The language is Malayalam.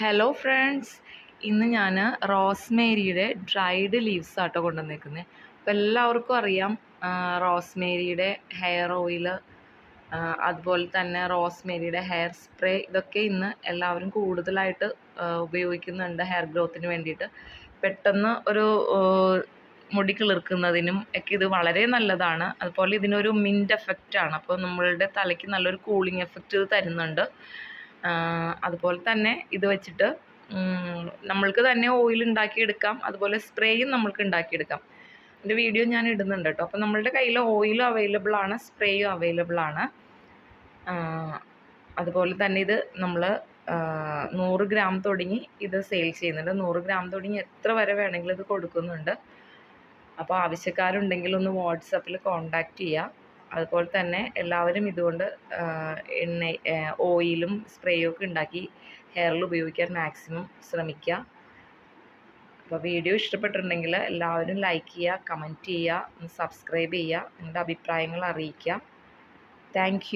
ഹലോ ഫ്രണ്ട്സ് ഇന്ന് ഞാൻ റോസ്മേരിയുടെ ഡ്രൈഡ് ലീവ്സ് ആട്ടോ കൊണ്ടുവന്നേക്കുന്നത് അപ്പോൾ എല്ലാവർക്കും അറിയാം റോസ്മേരിയുടെ ഹെയർ ഓയിൽ അതുപോലെ തന്നെ റോസ്മേരിയുടെ ഹെയർ സ്പ്രേ ഇതൊക്കെ ഇന്ന് എല്ലാവരും കൂടുതലായിട്ട് ഉപയോഗിക്കുന്നുണ്ട് ഹെയർ ഗ്രോത്തിന് വേണ്ടിയിട്ട്. പെട്ടെന്ന് ഒരു മുടി കിളിർക്കുന്നതിനും ഒക്കെ ഇത് വളരെ നല്ലതാണ്. അതുപോലെ ഇതിനൊരു മിന്റ് എഫക്റ്റ് ആണ്. അപ്പോൾ നമ്മളുടെ തലയ്ക്ക് നല്ലൊരു കൂളിംഗ് എഫക്റ്റ് ഇത് തരുന്നുണ്ട്. അതുപോലെ തന്നെ ഇത് വെച്ചിട്ട് നമ്മൾക്ക് തന്നെ ഓയിൽ ഉണ്ടാക്കിയെടുക്കാം. അതുപോലെ സ്പ്രേയും നമ്മൾക്ക് ഉണ്ടാക്കിയെടുക്കാം. ഇതിന്റെ വീഡിയോ ഞാൻ ഇടുന്നുണ്ട് കേട്ടോ. അപ്പോൾ നമ്മളുടെ കയ്യിൽ ഓയിലും അവൈലബിൾ ആണ് സ്പ്രേയും അവൈലബിൾ ആണ്. അതുപോലെ തന്നെ ഇത് നമ്മൾ നൂറ് ഗ്രാം തുടങ്ങി ഇത് സെയിൽ ചെയ്യുന്നുണ്ട്. നൂറ് ഗ്രാം തുടങ്ങി എത്ര വരെ വേണമെങ്കിലും ഇത് കൊടുക്കുന്നുണ്ട്. അപ്പോൾ ആവശ്യക്കാരുണ്ടെങ്കിൽ ഒന്ന് വാട്സപ്പിൽ കോൺടാക്റ്റ് ചെയ്യുക അതുപോലെ തന്നെ എല്ലാവരും ഇതുകൊണ്ട് എണ്ണ ഓയിലും സ്പ്രേയും ഒക്കെ ഉണ്ടാക്കി ഹെയറിൽ ഉപയോഗിക്കാൻ മാക്സിമം ശ്രമിക്കുക. അപ്പോൾ വീഡിയോ ഇഷ്ടപ്പെട്ടിട്ടുണ്ടെങ്കിൽ എല്ലാവരും ലൈക്ക് ചെയ്യുക കമന്റ് ചെയ്യുക സബ്സ്ക്രൈബ് ചെയ്യുക നിങ്ങളുടെ അഭിപ്രായങ്ങൾ അറിയിക്കുക. താങ്ക്